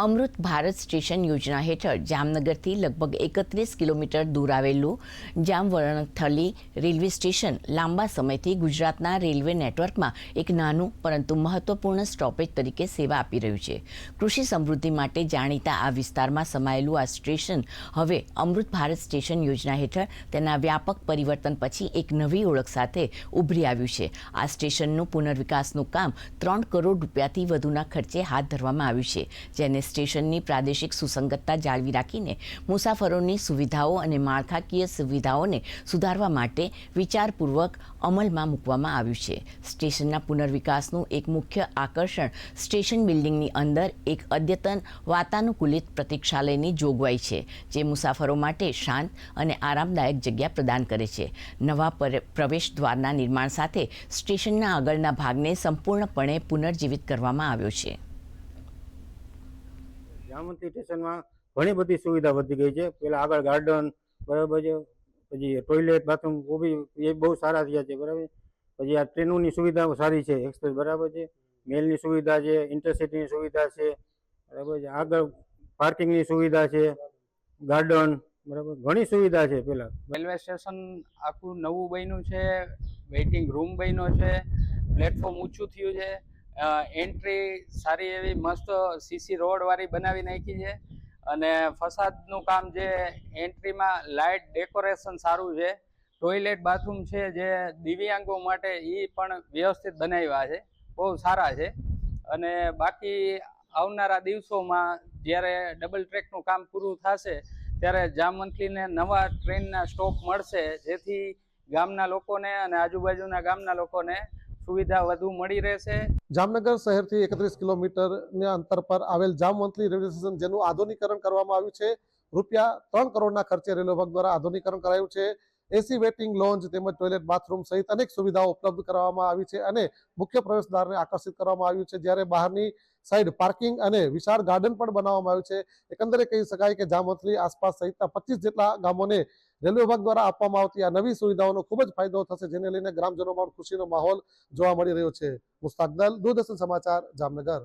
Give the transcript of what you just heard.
અમૃત Bharat station યોજના હેઠળ જામનગરથી લગભગ એકત્રીસ કિલોમીટર દૂર આવેલું જામવર્ણથલી રેલવે સ્ટેશન લાંબા સમયથી ગુજરાતના રેલવે નેટવર્કમાં એક નાનું પરંતુ મહત્વપૂર્ણ સ્ટોપેજ તરીકે સેવા આપી રહ્યું છે. કૃષિ સમૃદ્ધિ માટે જાણીતા આ વિસ્તારમાં સમાયેલું આ સ્ટેશન હવે અમૃત ભારત સ્ટેશન યોજના હેઠળ તેના વ્યાપક પરિવર્તન પછી એક નવી ઓળખ સાથે ઉભરી આવ્યું છે. આ સ્ટેશનનું પુનર્વિકાસનું કામ ત્રણ કરોડ રૂપિયાથી વધુના ખર્ચે હાથ ધરવામાં આવ્યું છે, જેને સ્ટેશનની પ્રાદેશિક સુસંગતતા જાળવી રાખીને મુસાફરોની સુવિધાઓ અને માળખાકીય સુવિધાઓને સુધારવા માટે વિચારપૂર્વક અમલમાં મૂકવામાં આવ્યું છે. સ્ટેશનના પુનર્વિકાસનું એક મુખ્ય આકર્ષણ સ્ટેશન બિલ્ડિંગની અંદર એક અદ્યતન વાતાનુકૂલિત પ્રતીક્ષાલયની જોગવાઈ છે, જે મુસાફરો માટે શાંત અને આરામદાયક જગ્યા પ્રદાન કરે છે. નવા પર- પ્રવેશ દ્વારના નિર્માણ સાથે સ્ટેશનના આગળના ભાગને સંપૂર્ણપણે પુનર્જીવિત કરવામાં આવ્યો છે. જામવંતી સ્ટેશનમાં ઘણી બધી સુવિધા વધી ગઈ છે. પેલા આગળ ગાર્ડન બરાબર છે? પછી ટોયલેટ બાથરૂમ બી એ બહુ સારા થયા છે, બરાબર પછી આ ટ્રેનોની સુવિધા સારી છે એક્સપ્રેસ બરાબર છે? મેલની સુવિધા છે ઇન્ટરસિટીની સુવિધા છે, બરાબર છે? આગળ પાર્કિંગની સુવિધા છે ગાર્ડન બરાબર, ઘણી સુવિધા છે પેલા. રેલવે સ્ટેશન આખું નવું બન્યું છે વેઇટિંગ રૂમ બન્યો છે પ્લેટફોર્મ ઊંચું થયું છે. એન્ટ્રી સારી એવી મસ્ત સીસી રોડવાળી બનાવી નાખી છે. અને ફસાદનું કામ જે એન્ટ્રીમાં લાઇટ ડેકોરેશન સારું છે. ટોયલેટ બાથરૂમ છે જે દિવ્યાંગો માટે એ પણ વ્યવસ્થિત બનાવ્યા છે. બહુ સારા છે. અને બાકી આવનારા દિવસોમાં જ્યારે ડબલ ટ્રેકનું કામ પૂરું થશે, ત્યારે જામવંથલીને નવા ટ્રેનના સ્ટોપ મળશે, જેથી ગામના લોકોને અને આજુબાજુના ગામના લોકોને સુવિધા વધુ મળી રહેશે. જામનગર શહેરથી એકત્રીસ કિલોમીટરના અંતર પર આવેલ જામવંતલી રેલવે સ્ટેશન જેનું આધુનિકરણ કરવામાં આવ્યું છે. રૂપિયા ત્રણ કરોડના ખર્ચે રેલવે વિભાગ દ્વારા આધુનિકરણ કરાયું છે. એસી વેટિંગ લોન્જ તેમજ ટોયલેટ બાથરૂમ સહિત અનેક સુવિધાઓ ઉપલબ્ધ કરવામાં આવી છે અને મુખ્ય પ્રવેશદ્વારને આકર્ષિત કરવામાં આવ્યું છે. જ્યારે બહારની સાઈડ પાર્કિંગ અને વિશાળ ગાર્ડન પણ બનાવવામાં આવ્યું છે. એકંદરે કહી શકાય કે જામવંથલી આસપાસ સહિતના પચીસ જેટલા ગામોને રેલવે વિભાગ દ્વારા આપવામાં આવતી આ નવી સુવિધાઓનો ખૂબ જ ફાયદો થશે, જેને લઈને ગ્રામજનોમાં ખુશીનો માહોલ જોવા મળી રહ્યો છે. મુસ્તાક દલ દૂરદર્શન સમાચાર, જામનગર.